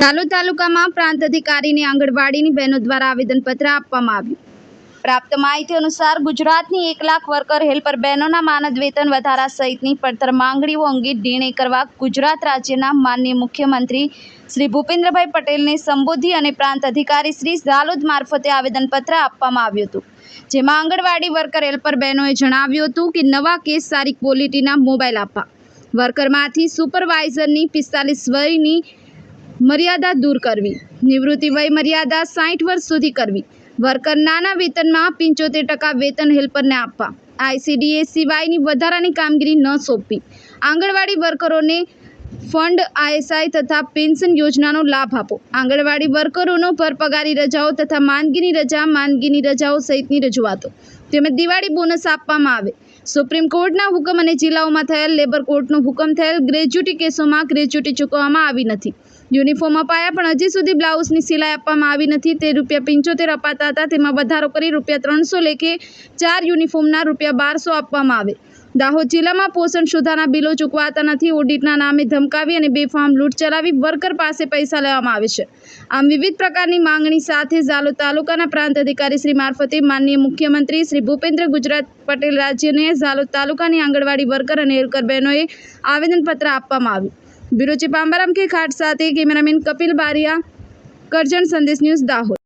ઝાલોદ તાલુકામાં પ્રાંત અધિકારીને આંગણવાડીની બહેનો દ્વારા આવેદનપત્ર આપવામાં આવ્યું. પ્રાપ્ત માહિતી અનુસાર ગુજરાતની એક લાખ વર્કર હેલ્પર બહેનોના માનદ વેતન વધારા સહિતની પડતર માંગણીઓ અંગે નિર્ણય કરવા ગુજરાત રાજ્યના માનનીય મુખ્યમંત્રી શ્રી ભૂપેન્દ્રભાઈ પટેલને સંબોધી અને પ્રાંત અધિકારી શ્રી ઝાલોદ મારફતે આવેદનપત્ર આપવામાં આવ્યું હતું. જેમાં આંગણવાડી વર્કર હેલ્પર બહેનોએ જણાવ્યું હતું કે નવા કેસ સારી ક્વોલિટીના મોબાઈલ આપવા. વર્કરમાંથી સુપરવાઇઝરની પિસ્તાલીસ વયની મર્યાદા દૂર કરવી. નિવૃત્તિ વય મર્યાદા સાઠ વર્ષ સુધી કરવી. વર્કર નાના વેતનમાં પંચોતેર ટકા વેતન હેલ્પરને આપવા. આઈસીડીએ સિવાયની વધારાની કામગીરી ન સોંપવી. આંગણવાડી વર્કરોને ફંડ, આઈએસઆઈ તથા પેન્શન યોજનાનો લાભ આપો. આંગણવાડી વર્કરોનો ભરપગારી રજાઓ તથા માંદગીની રજા, માંદગીની રજાઓ સહિતની રજૂઆતો. તેમજ દિવાળી બોનસ આપવામાં આવે. સુપ્રીમ કોર્ટના હુકમ અને જિલ્લાઓમાં થયેલ લેબર કોર્ટનો હુકમ થયેલ ગ્રેજ્યુટી કેસોમાં ગ્રેજ્યુટી ચૂકવવામાં આવી નથી. યુનિફોર્મ અપાયા પણ હજી સુધી બ્લાઉઝની સિલાઈ આપવામાં આવી નથી. તે રૂપિયા પંચોતેર અપાતા હતા. તેમાં વધારો કરી રૂપિયા ત્રણસો લેખે ચાર યુનિફોર્મના રૂપિયા બારસો આપવામાં આવે. દાહોદ જિલ્લામાં પોષણ સુધારના બિલો ચૂકવાતા નથી. ઓડિટના નામે ધમકાવી અને બેફામ લૂંટ ચલાવી વર્કર પાસે પૈસા લેવામાં આવે છે. આમ વિવિધ પ્રકારની માંગણી સાથે ઝાલોદ તાલુકાના પ્રાંત અધિકારી શ્રી મારફતે માનનીય મુખ્યમંત્રી શ્રી ભૂપેન્દ્ર ગુજરાત પટેલ રાજ્યને ઝાલોદ તાલુકાની આંગણવાડી વર્કર અને હેલ્કર બહેનોએ આવેદનપત્ર આપવામાં આવ્યું. બ્યુરો ચીફ કે ખાટ સાથે કેમેરામેન કપિલ બારિયા, કરજણ સંદેશ ન્યૂઝ દાહોદ.